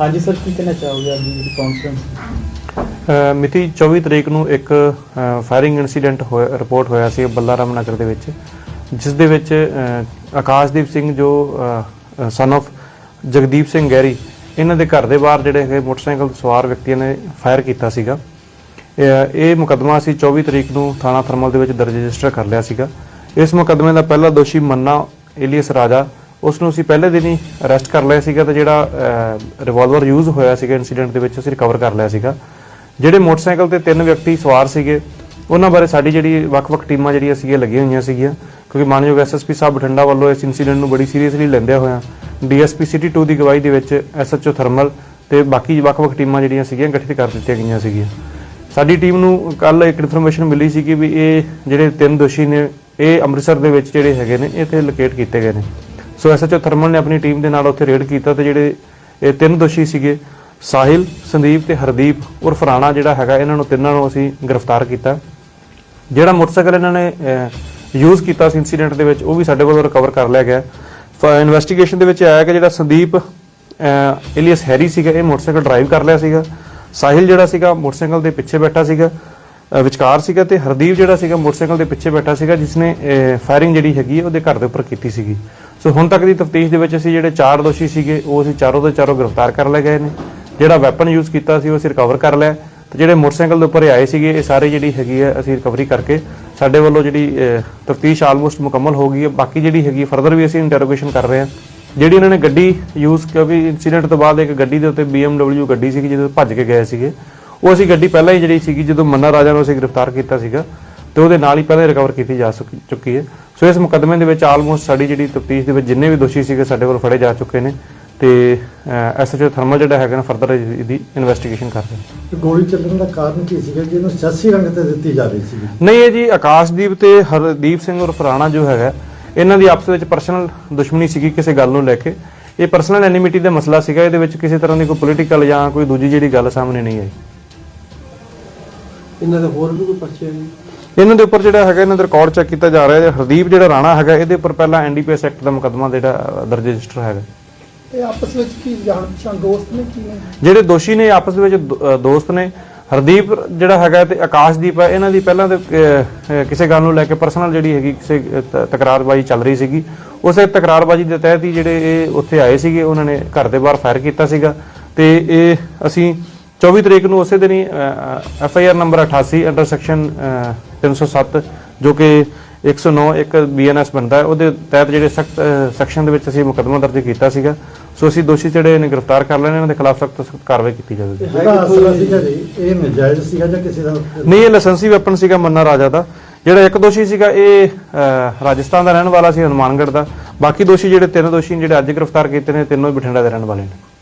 ਹਾਂਜੀ ਸਰ, ਕੀ ਕਹਿਣਾ ਚਾਹੋਗੇ ਅੱਜ ਦੀ ਜਿਹੜੀ ਕਾਨਫਰੰਸ ਮਿਤੀ 24 ਤਰੀਕ ਨੂੰ ਇੱਕ ਫਾਇਰਿੰਗ ਇਨਸੀਡੈਂਟ ਹੋਇਆ ਰਿਪੋਰਟ ਹੋਇਆ ਸੀ ਬੱਲਾਰਾਮ ਨਗਰ ਦੇ ਵਿੱਚ, ਜਿਸ ਦੇ ਵਿੱਚ ਆਕਾਸ਼ਦੀਪ ਸਿੰਘ ਜੋ son of Jagdeep Singh Garry ਇਹਨਾਂ ਦੇ ਘਰ ਦੇ ਬਾਹਰ ਜਿਹੜੇ ਹੈਗੇ ਮੋਟਰਸਾਈਕਲ ਸਵਾਰ ਵਿਅਕਤੀਆਂ ਨੇ ਫਾਇਰ ਕੀਤਾ ਸੀਗਾ। ਇਹ ਇਹ ਮੁਕੱਦਮਾ ਅਸੀਂ 24 ਤਰੀਕ ਨੂੰ ਥਾਣਾ ਥਰਮਲ ਦੇ ਵਿੱਚ ਦਰਜ ਰਜਿਸਟਰ ਕਰ ਲਿਆ ਸੀਗਾ। ਇਸ ਮੁਕੱਦਮੇ ਦਾ ਪਹਿਲਾ ਦੋਸ਼ੀ ਮੰਨਾ ਏਲੀਅਸ ਰਾਜਾ ਉਸ ਨੂੰ ਅਸੀਂ ਪਹਿਲੇ ਦਿਨ ਹੀ ਅਰੈਸਟ ਕਰ ਲਿਆ ਸੀਗਾ ਤੇ ਜਿਹੜਾ ਰਿਵਾਲਵਰ ਯੂਜ਼ ਹੋਇਆ ਸੀਗਾ ਇਨਸੀਡੈਂਟ ਦੇ ਵਿੱਚ, ਅਸੀਂ ਰਿਕਵਰ ਕਰ ਲਿਆ ਸੀਗਾ। ਜਿਹੜੇ ਮੋਟਰਸਾਈਕਲ ਤੇ ਤਿੰਨ ਵਿਅਕਤੀ ਸਵਾਰ ਸੀਗੇ, ਉਹਨਾਂ ਬਾਰੇ ਸਾਡੀ ਜਿਹੜੀ ਵੱਖ-ਵੱਖ ਟੀਮਾਂ ਜਿਹੜੀਆਂ ਸੀਗੀਆਂ, ਲੱਗੀਆਂ ਹੋਈਆਂ ਸੀਗੀਆਂ। ਕਿਉਂਕਿ ਮਾਨਯੋਗ ਐਸਐਸਪੀ ਸਾਹਿਬ ਬਠਿੰਡਾ ਵੱਲੋਂ ਇਸ ਇਨਸੀਡੈਂਟ ਨੂੰ ਬੜੀ ਸੀਰੀਅਸਲੀ ਲੈਂਦੇ ਹੋਇਆ ਡੀਐਸਪੀ ਸਿਟੀ 2 ਦੀ ਗਵਾਹੀ ਦੇ ਵਿੱਚ ਐਸਐਚਓ ਥਰਮਲ ਤੇ ਬਾਕੀ ਵੱਖ-ਵੱਖ ਟੀਮਾਂ ਜਿਹੜੀਆਂ ਸੀਗੀਆਂ, ਗਠਿਤ ਕਰ ਦਿੱਤੀਆਂ ਗਈਆਂ ਸੀਗੀਆਂ। ਸਾਡੀ ਟੀਮ ਨੂੰ ਕੱਲ ਇੱਕ ਇਨਫੋਰਮੇਸ਼ਨ ਮਿਲੀ ਸੀ ਕਿ ਵੀ ਇਹ ਜਿਹੜੇ ਤਿੰਨ ਦੋਸ਼ੀ ਨੇ, ਇਹ ਅੰਮ੍ਰਿਤਸਰ ਦੇ ਵਿੱਚ ਜਿਹੜੇ ਹੈਗੇ ਨੇ ਇੱਥੇ ਲੋਕੇਟ ਕੀਤੇ ਗਏ ਨੇ। ਸੋ ਐਸਐਚਓ ਥਰਮਲ ਨੇ ਆਪਣੀ ਟੀਮ ਦੇ ਨਾਲ ਉੱਥੇ ਰੇਡ ਕੀਤਾ ਤੇ ਜਿਹੜੇ ਇਹ ਤਿੰਨ ਦੋਸ਼ੀ ਸੀਗੇ, ਸਾਹਿਲ, ਸੰਦੀਪ ਤੇ ਹਰਦੀਪ ਔਰ ਫਰਾਣਾ ਜਿਹੜਾ ਹੈਗਾ, ਇਹਨਾਂ ਨੂੰ ਤਿੰਨਾਂ ਨੂੰ ਅਸੀਂ ਗ੍ਰਿਫਤਾਰ ਕੀਤਾ। ਜਿਹੜਾ ਮੋਟਰਸਾਈਕਲ ਇਹਨਾਂ ਨੇ ਯੂਜ਼ ਕੀਤਾ ਸੀ ਇਨਸੀਡੈਂਟ ਦੇ ਵਿੱਚ, ਉਹ ਵੀ ਸਾਡੇ ਵੱਲੋਂ ਰਿਕਵਰ ਕਰ ਲਿਆ ਗਿਆ। ਇਨਵੈਸਟੀਗੇਸ਼ਨ ਦੇ ਵਿੱਚ ਆਇਆ ਕਿ ਜਿਹੜਾ ਸੰਦੀਪ ਇਲੀਅਸ ਹੈਰੀ ਸੀਗਾ, ਇਹ ਮੋਟਰਸਾਈਕਲ ਡਰਾਈਵ ਕਰ ਲਿਆ ਸੀਗਾ। ਸਾਹਿਲ ਜਿਹੜਾ ਸੀਗਾ, ਮੋਟਰਸਾਈਕਲ ਦੇ ਪਿੱਛੇ ਬੈਠਾ ਸੀਗਾ ਵਿਚਕਾਰ ਸੀਗਾ ਤੇ ਹਰਦੀਪ ਜਿਹੜਾ ਸੀਗਾ, ਮੋਟਰਸਾਈਕਲ ਦੇ ਪਿੱਛੇ ਬੈਠਾ ਸੀਗਾ, ਜਿਸਨੇ ਫਾਇਰਿੰਗ ਜਿਹੜੀ ਹੈਗੀ ਉਹਦੇ ਘਰ ਦੇ ਉੱਪਰ ਕੀਤੀ ਸੀਗੀ। ਸੋ ਹੁਣ ਤੱਕ ਦੀ ਤਫਤੀਸ਼ ਦੇ ਵਿੱਚ ਅਸੀਂ ਜਿਹੜੇ ਚਾਰ ਦੋਸ਼ੀ ਸੀਗੇ, ਉਹ ਅਸੀਂ ਚਾਰੋਂ ਦੇ ਚਾਰੋਂ ਗ੍ਰਿਫਤਾਰ ਕਰ ਲਏ ਗਏ ਨੇ। ਜਿਹੜਾ ਵੈਪਨ ਯੂਜ਼ ਕੀਤਾ ਸੀ, ਉਹ ਅਸੀਂ ਰਿਕਵਰ ਕਰ ਲਿਆ। ਤੇ ਜਿਹੜੇ ਮੋਟਰਸਾਈਕਲ ਦੇ ਉੱਪਰ ਆਏ ਸੀਗੇ, ਇਹ ਸਾਰੇ ਜਿਹੜੀ ਹੈਗੀ ਹੈ, ਅਸੀਂ ਰਿਕਵਰੀ ਕਰਕੇ ਸਾਡੇ ਵੱਲੋਂ ਜਿਹੜੀ ਤਫਤੀਸ਼ ਆਲਮੋਸਟ ਮੁਕੰਮਲ ਹੋ ਗਈ ਹੈ। ਬਾਕੀ ਜਿਹੜੀ ਹੈਗੀ ਫਰਦਰ ਵੀ ਅਸੀਂ ਇੰਟਰੋਗੇਸ਼ਨ ਕਰ ਰਹੇ ਹਾਂ। ਜਿਹੜੀ ਇਹਨਾਂ ਨੇ ਗੱਡੀ ਯੂਜ਼ ਕਿਉਂਕਿ ਇਨਸੀਡੈਂਟ ਤੋਂ ਬਾਅਦ ਇੱਕ ਗੱਡੀ ਦੇ ਉੱਤੇ BMW ਗੱਡੀ ਸੀਗੀ, ਜਿਹਦੇ ਭੱਜ ਕੇ ਗਏ ਸੀਗੇ। ਉਹ ਅਸੀਂ ਗੱਡੀ ਪਹਿਲਾਂ ਹੀ ਜਿਹੜੀ ਸੀਗੀ, ਜਦੋਂ ਮੰਨਾ ਰਾਜਾ ਨੂੰ ਅਸੀਂ ਗ੍ਰਿਫਤਾਰ ਕੀਤਾ ਸੀਗਾ ਤੇ ਉਹਦੇ ਨਾਲ ਹੀ ਪਹਿਲਾਂ ਰਿਕਵਰ ਕੀਤੀ ਜਾ ਸੁਕ- ਚੁੱਕੀ ਹੈ। ਸੋ ਇਸ ਮੁਕੱਦਮੇ ਦੇ ਵਿੱਚ ਆਲਮੋਸਟ ਸਾਡੀ ਜਿਹੜੀ ਤਫਤੀਸ਼ ਦੇ ਵਿੱਚ ਜਿੰਨੇ ਵੀ ਦੋਸ਼ੀ ਸੀਗੇ ਸਾਡੇ ਵੱਲ ਫੜੇ ਜਾ ਚੁੱਕੇ ਨੇ ਤੇ ਐਸਐਚਓ ਥਰਮਲ ਜਿਹੜਾ ਹੈਗਾ ਨਾ ਫਰਦਰ ਇਹਦੀ ਇਨਵੈਸਟੀਗੇਸ਼ਨ ਕਰ ਰਹੇ ਨੇ। ਗੋਲੀ ਚੱਲਣ ਦਾ ਕਾਰਨ ਕੀ ਸੀਗਾ? ਜੀ ਇਹਨੂੰ ਸਿਆਸੀ ਰੰਗ ਤੇ ਦਿੱਤੀ ਜਾ ਰਹੀ ਸੀ ਨਹੀਂ ਇਹ ਜੀ ਆਕਾਸ਼ਦੀਪ ਤੇ ਹਰਦੀਪ ਸਿੰਘ ਉਰਫ ਰਾਣਾ ਜੋ ਹੈਗਾ ਇਹਨਾਂ ਦੀ ਆਪਸ ਵਿੱਚ ਪਰਸਨਲ ਦੁਸ਼ਮਣੀ ਸੀਗੀ ਕਿਸੇ ਗੱਲ ਨੂੰ ਲੈ ਕੇ। ਇਹ ਪਰਸਨਲ ਐਨਿਮਿਟੀ ਦਾ ਮਸਲਾ ਸੀਗਾ ਇਹਦੇ ਵਿੱਚ ਕਿਸੇ ਤਰ੍ਹਾਂ ਦੀ ਕੋਈ ਪੋਲੀਟੀਕਲ ਜਾਂ ਕੋਈ ਦੂਜੀ ਜਿਹੜੀ ਗੱਲ ਸਾਹਮਣੇ ਨਹੀਂ ਆਈ। ਇਹਨਾਂ ਦੇ ਹੋਰ ਵੀ ਕੋਈ ਪਰਚੇ ਇਹਨਾਂ ਦੇ ਉੱਪਰ ਜਿਹੜਾ ਹੈਗਾ ਇਹਨਾਂ ਦਾ ਰਿਕਾਰਡ ਚੈੱਕ ਕੀਤਾ ਜਾ ਰਿਹਾ ਹੈ। ਹਰਦੀਪ ਜਿਹੜਾ ਰਾਣਾ ਹੈਗਾ ਇਹਦੇ ਉੱਪਰ ਪਹਿਲਾਂ ਐਨਡੀਪੀਐਸ ਐਕਟ ਦਾ ਮੁਕੱਦਮਾ ਜਿਹੜਾ ਦਰਜ ਰਜਿਸਟਰ ਹੈਗਾ। ਇਹ ਆਪਸ ਵਿੱਚ ਕੀ ਜਾਣ ਪਛਾਣ ਦੋਸਤ ਨੇ ਕੀ ਨੇ ਜਿਹੜੇ ਦੋਸ਼ੀ ਨੇ ਆਪਸ ਵਿੱਚ ਦੋਸਤ ਨੇ। ਹਰਦੀਪ ਜਿਹੜਾ ਹੈਗਾ ਤੇ ਆਕਾਸ਼ਦੀਪ ਹੈ ਇਹਨਾਂ ਦੀ ਪਹਿਲਾਂ ਤੇ ਕਿਸੇ ਗੱਲ ਨੂੰ ਲੈ ਕੇ ਪਰਸਨਲ ਜਿਹੜੀ ਹੈਗੀ ਕਿਸੇ ਤਕਰਾਰਬਾਜ਼ੀ ਚੱਲ ਰਹੀ ਸੀਗੀ। ਉਸੇ ਤਕਰਾਰਬਾਜ਼ੀ ਦੇ ਤਹਿਤ ਹੀ ਜਿਹੜੇ ਇਹ ਉੱਥੇ ਆਏ ਸੀਗੇ ਉਹਨਾਂ ਨੇ ਘਰ ਦੇ ਬਾਹਰ ਫਾਇਰ ਕੀਤਾ ਸੀਗਾ। ਤੇ ਇਹ ਅਸੀਂ 24 ਤਰੀਕ ਨੂੰ ਉਸੇ ਦਿਨ ਹੀ F I R number 88 under section 307 ਜੋ ਕਿ 109 ਇੱਕ ਬੀਐਨਐਸ ਬਣਦਾ ਹੈ। ਉਹਦੇ ਤਹਿਤ ਜਿਹੜੇ ਸਖਤ ਸੈਕਸ਼ਨ ਦੇ ਵਿੱਚ ਅਸੀਂ ਮੁਕੱਦਮਾ ਦਰਜ ਕੀਤਾ ਸੀਗਾ। ਸੋ ਅਸੀਂ ਦੋਸ਼ੀ ਜਿਹੜੇ ਨੇ ਗ੍ਰਿਫਤਾਰ ਕਰ ਲੈਣੇ ਇਹਨਾਂ ਦੇ ਖਿਲਾਫ ਸਖਤ ਸਖਤ ਕਾਰਵਾਈ ਕੀਤੀ ਜਾਵੇਗੀ। ਜਿਹੜਾ ਅਸਲਾ ਸੀਗਾ ਜੀ ਇਹ ਨਜਾਇਜ਼ ਸੀਗਾ ਜਾਂ ਕਿਸੇ ਦਾ ਨਹੀਂ ਇਹ ਲਾਇਸੈਂਸੀ ਵੈਪਨ ਸੀਗਾ ਮੰਨਾ ਰਾਜਾ ਦਾ। ਜਿਹੜਾ ਇੱਕ ਦੋਸ਼ੀ ਸੀਗਾ ਇਹ ਰਾਜਸਥਾਨ ਦਾ ਰਹਿਣ ਵਾਲਾ ਸੀ ਹਨੂਮਾਨਗੜ੍ਹ ਦਾ। ਬਾਕੀ ਦੋਸ਼ੀ ਜਿਹੜੇ ਤਿੰਨ ਦੋਸ਼ੀ ਜਿਹੜੇ ਅੱਜ ਗ੍ਰਿਫਤਾਰ ਕੀਤੇ ਨੇ ਤਿੰਨੋਂ ਹੀ ਬਠਿੰਡਾ ਦੇ ਰਹਿਣ ਵਾਲੇ ਨੇ।